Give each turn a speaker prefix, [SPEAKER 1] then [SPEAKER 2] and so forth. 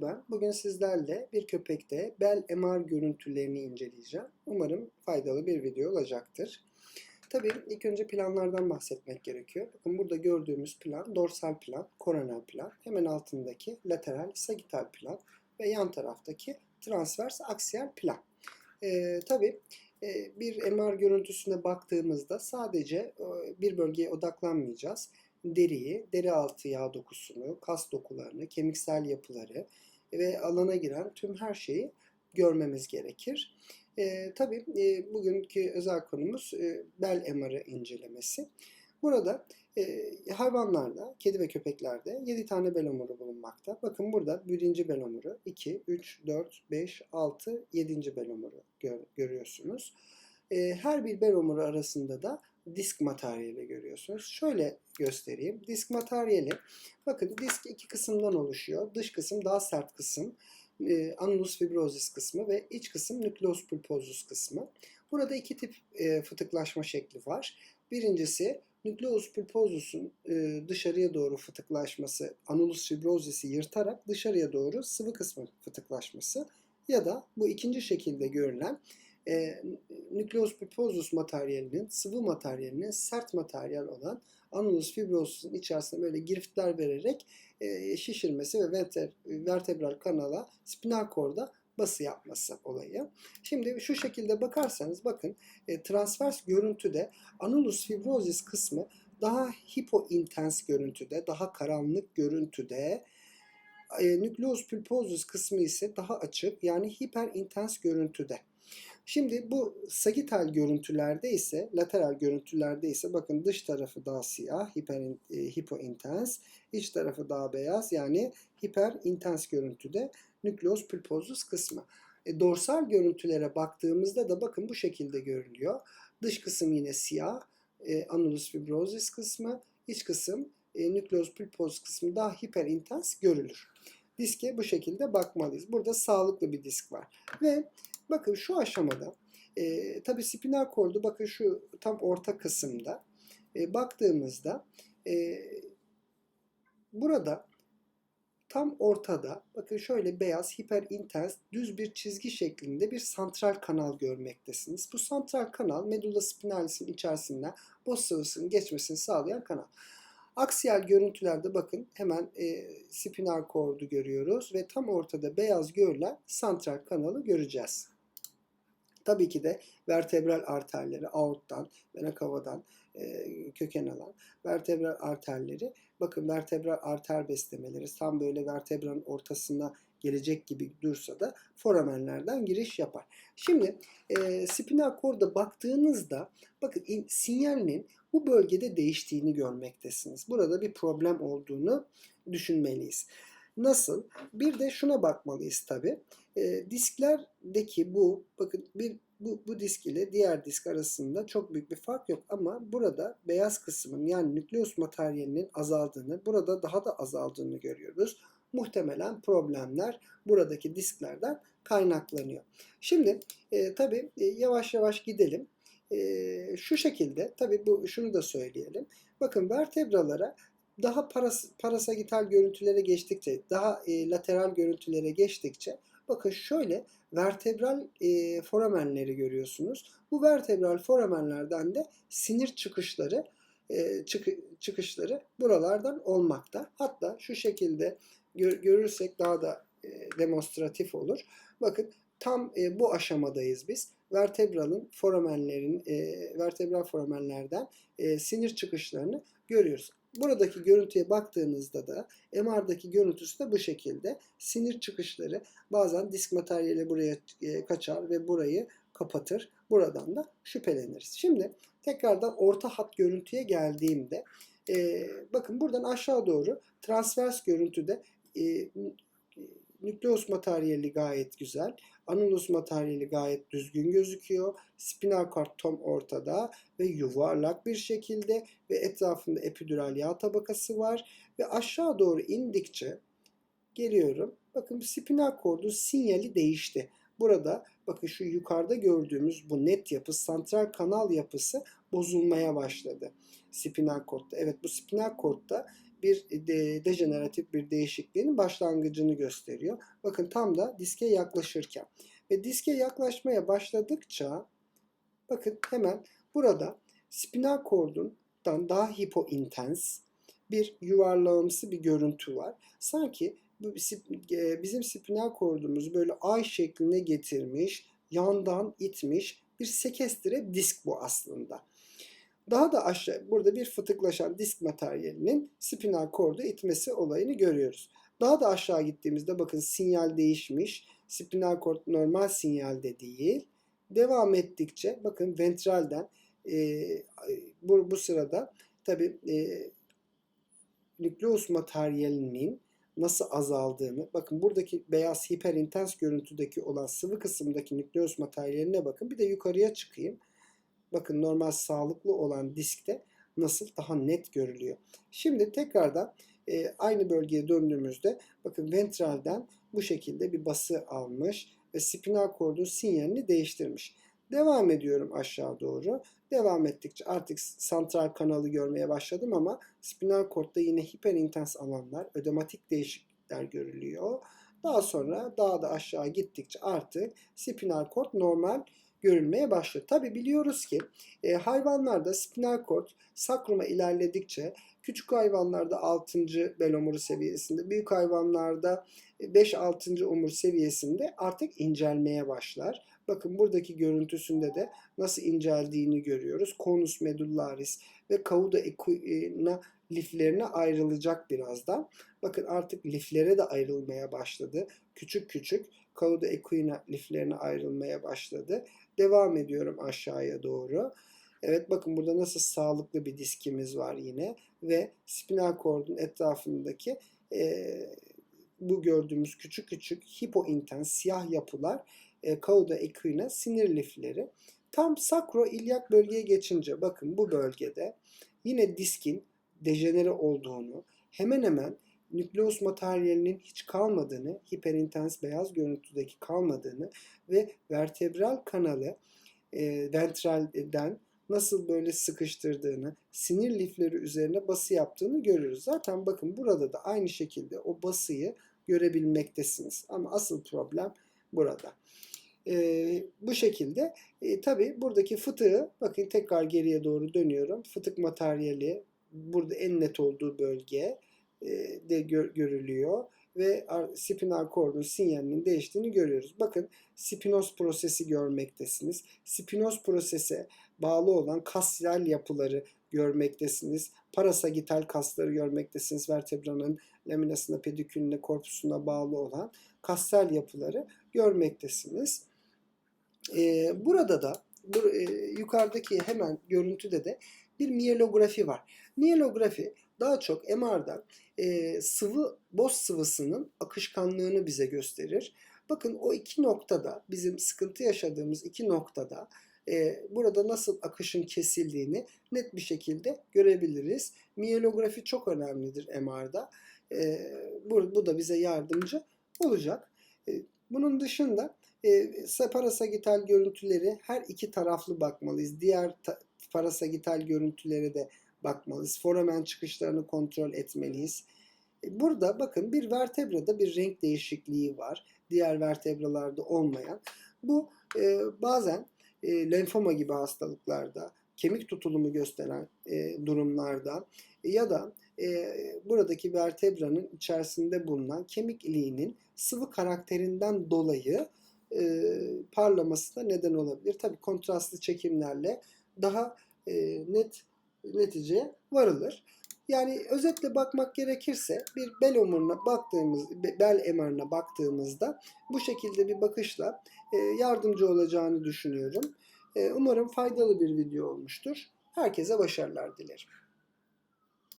[SPEAKER 1] Ben bugün sizlerle bir köpekte bel MR görüntülerini inceleyeceğim. Umarım faydalı bir video olacaktır. Tabii ilk önce planlardan bahsetmek gerekiyor. Bakın burada gördüğümüz plan dorsal plan, koroner plan. Hemen altındaki lateral sagital plan ve yan taraftaki transvers aksiyel plan. Ee, tabii e, bir MR görüntüsüne baktığımızda sadece e, bir bölgeye odaklanmayacağız deriyi, deri altı yağ dokusunu, kas dokularını, kemiksel yapıları ve alana giren tüm her şeyi görmemiz gerekir. E, tabii e, bugünkü özel konumuz e, bel MR'ı incelemesi. Burada e, hayvanlarda, kedi ve köpeklerde 7 tane bel omuru bulunmakta. Bakın burada birinci bel omuru, 2, 3, 4, 5, 6, 7. bel omuru gör, görüyorsunuz. E, her bir bel omuru arasında da disk materyali görüyorsunuz. Şöyle göstereyim. Disk materyali bakın disk iki kısımdan oluşuyor. Dış kısım daha sert kısım. E, annulus fibrosis kısmı ve iç kısım nükleus pulposus kısmı. Burada iki tip e, fıtıklaşma şekli var. Birincisi nükleus pulposus'un e, dışarıya doğru fıtıklaşması, annulus fibrosis'i yırtarak dışarıya doğru sıvı kısmı fıtıklaşması ya da bu ikinci şekilde görülen e, nükleus pulposus materyalinin, sıvı materyalinin sert materyal olan annulus fibrosis'in içerisine böyle giriftler vererek e, şişirmesi ve verte, vertebral kanala, spinal korda bası yapması olayı. Şimdi şu şekilde bakarsanız bakın e, transvers görüntüde annulus fibrosis kısmı daha hipointens görüntüde, daha karanlık görüntüde, e, nükleus pulposus kısmı ise daha açık yani hiperintens görüntüde. Şimdi bu sagital görüntülerde ise, lateral görüntülerde ise bakın dış tarafı daha siyah, hiper, e, hipointens, iç tarafı daha beyaz yani hiperintens görüntüde nükleus pulposus kısmı. E, dorsal görüntülere baktığımızda da bakın bu şekilde görülüyor. Dış kısım yine siyah, e, annulus fibrosis kısmı, iç kısım e, nükleus pulposus kısmı daha hiperintens görülür. Diske bu şekilde bakmalıyız. Burada sağlıklı bir disk var. Ve bakın şu aşamada e, tabi spinal kordu bakın şu tam orta kısımda e, baktığımızda e, burada tam ortada bakın şöyle beyaz hiperintens düz bir çizgi şeklinde bir santral kanal görmektesiniz. Bu santral kanal medulla spinalis'in içerisinden boş sıvısının geçmesini sağlayan kanal. Aksiyel görüntülerde bakın hemen e, spinal kordu görüyoruz ve tam ortada beyaz görülen santral kanalı göreceğiz. Tabii ki de vertebral arterleri aorttan, vena cavadan e, köken alan vertebral arterleri bakın vertebral arter beslemeleri tam böyle vertebranın ortasına gelecek gibi dursa da foramenlerden giriş yapar. Şimdi e, spinal korda baktığınızda bakın in, sinyalinin bu bölgede değiştiğini görmektesiniz. Burada bir problem olduğunu düşünmeliyiz. Nasıl? Bir de şuna bakmalıyız tabi. E, disklerdeki bu bakın bir bu, bu disk ile diğer disk arasında çok büyük bir fark yok ama burada beyaz kısmın yani nükleus materyalinin azaldığını, burada daha da azaldığını görüyoruz. Muhtemelen problemler buradaki disklerden kaynaklanıyor. Şimdi e, tabii e, yavaş yavaş gidelim. E, şu şekilde tabii bu şunu da söyleyelim. Bakın vertebralara daha paras, parasagital görüntülere geçtikçe, daha e, lateral görüntülere geçtikçe bakın şöyle vertebral e, foramenleri görüyorsunuz. Bu vertebral foramenlerden de sinir çıkışları e, çık, çıkışları buralardan olmakta. Hatta şu şekilde gör, görürsek daha da e, demonstratif olur. Bakın tam e, bu aşamadayız biz. Vertebralın foramenlerin e, vertebral foramenlerden e, sinir çıkışlarını görüyoruz. Buradaki görüntüye baktığınızda da MR'daki görüntüsü de bu şekilde. Sinir çıkışları bazen disk materyali buraya e, kaçar ve burayı kapatır. Buradan da şüpheleniriz. Şimdi tekrardan orta hat görüntüye geldiğimde e, bakın buradan aşağı doğru transvers görüntüde e, nükleus materyali gayet güzel. Anulus materyali gayet düzgün gözüküyor. Spinal kart tam ortada ve yuvarlak bir şekilde ve etrafında epidural yağ tabakası var. Ve aşağı doğru indikçe geliyorum. Bakın spinal kordun sinyali değişti. Burada bakın şu yukarıda gördüğümüz bu net yapı, santral kanal yapısı bozulmaya başladı. Spinal kordda. Evet bu spinal kordda bir de, dejeneratif bir değişikliğin başlangıcını gösteriyor. Bakın tam da diske yaklaşırken ve diske yaklaşmaya başladıkça bakın hemen burada spinal kordundan daha hipointens bir yuvarlağımsı bir görüntü var. Sanki e, bizim spinal kordumuz böyle ay şekline getirmiş, yandan itmiş bir sekestre disk bu aslında. Daha da aşağı burada bir fıtıklaşan disk materyalinin spinal kordu itmesi olayını görüyoruz. Daha da aşağı gittiğimizde bakın sinyal değişmiş. Spinal kord normal sinyalde değil. Devam ettikçe bakın ventralden e, bu, bu sırada tabi e, nükleus materyalinin nasıl azaldığını, bakın buradaki beyaz hiperintens görüntüdeki olan sıvı kısımdaki nükleus materyaline bakın. Bir de yukarıya çıkayım. Bakın normal sağlıklı olan diskte nasıl daha net görülüyor. Şimdi tekrardan e, aynı bölgeye döndüğümüzde bakın ventralden bu şekilde bir bası almış ve spinal kordun sinyalini değiştirmiş. Devam ediyorum aşağı doğru. Devam ettikçe artık santral kanalı görmeye başladım ama spinal kordda yine hiperintens alanlar, ödematik değişiklikler görülüyor. Daha sonra daha da aşağı gittikçe artık spinal kord normal görülmeye başlıyor. Tabi biliyoruz ki e, hayvanlarda spinal kord sakruma ilerledikçe küçük hayvanlarda 6. bel omuru seviyesinde, büyük hayvanlarda 5-6. omur seviyesinde artık incelmeye başlar. Bakın buradaki görüntüsünde de nasıl inceldiğini görüyoruz. Konus medullaris ve cauda equina liflerine ayrılacak birazdan. Bakın artık liflere de ayrılmaya başladı. Küçük küçük cauda equina liflerine ayrılmaya başladı. Devam ediyorum aşağıya doğru. Evet bakın burada nasıl sağlıklı bir diskimiz var yine ve spinal kordun etrafındaki e, bu gördüğümüz küçük küçük hipointens siyah yapılar e, cauda equina sinir lifleri. Tam sakroilyak bölgeye geçince bakın bu bölgede yine diskin dejenere olduğunu hemen hemen nükleus materyalinin hiç kalmadığını, hiperintens beyaz görüntüdeki kalmadığını ve vertebral kanalı e, ventralden nasıl böyle sıkıştırdığını, sinir lifleri üzerine bası yaptığını görürüz. Zaten bakın burada da aynı şekilde o basıyı görebilmektesiniz. Ama asıl problem burada. E, bu şekilde e, tabi buradaki fıtığı bakın tekrar geriye doğru dönüyorum. Fıtık materyali burada en net olduğu bölge de gör, görülüyor ve spinal kordun sinyalinin değiştiğini görüyoruz. Bakın spinoz prosesi görmektesiniz. Spinoz prosese bağlı olan kasyal yapıları görmektesiniz. Parasagital kasları görmektesiniz. Vertebranın laminasına, pedikülüne, korpusuna bağlı olan kasyal yapıları görmektesiniz. Ee, burada da bu, e, yukarıdaki hemen görüntüde de bir miyelografi var. Miyelografi daha çok MR'da e, sıvı boz sıvısının akışkanlığını bize gösterir. Bakın o iki noktada bizim sıkıntı yaşadığımız iki noktada e, burada nasıl akışın kesildiğini net bir şekilde görebiliriz. Miyelografi çok önemlidir MR'da. E, bu, bu da bize yardımcı olacak. E, bunun dışında e, parasagital görüntüleri her iki taraflı bakmalıyız. Diğer ta, parasagital görüntülere de bakmalıyız. Foramen çıkışlarını kontrol etmeliyiz. E, burada bakın bir vertebrada bir renk değişikliği var. Diğer vertebralarda olmayan. Bu e, bazen e, lenfoma gibi hastalıklarda, kemik tutulumu gösteren e, durumlarda ya da e, buradaki vertebranın içerisinde bulunan kemik iliğinin sıvı karakterinden dolayı e, parlaması da neden olabilir. Tabi kontrastlı çekimlerle daha e, net neticeye varılır. Yani özetle bakmak gerekirse bir bel omuruna baktığımız, bel MR'ına baktığımızda bu şekilde bir bakışla e, yardımcı olacağını düşünüyorum. E, umarım faydalı bir video olmuştur. Herkese başarılar dilerim.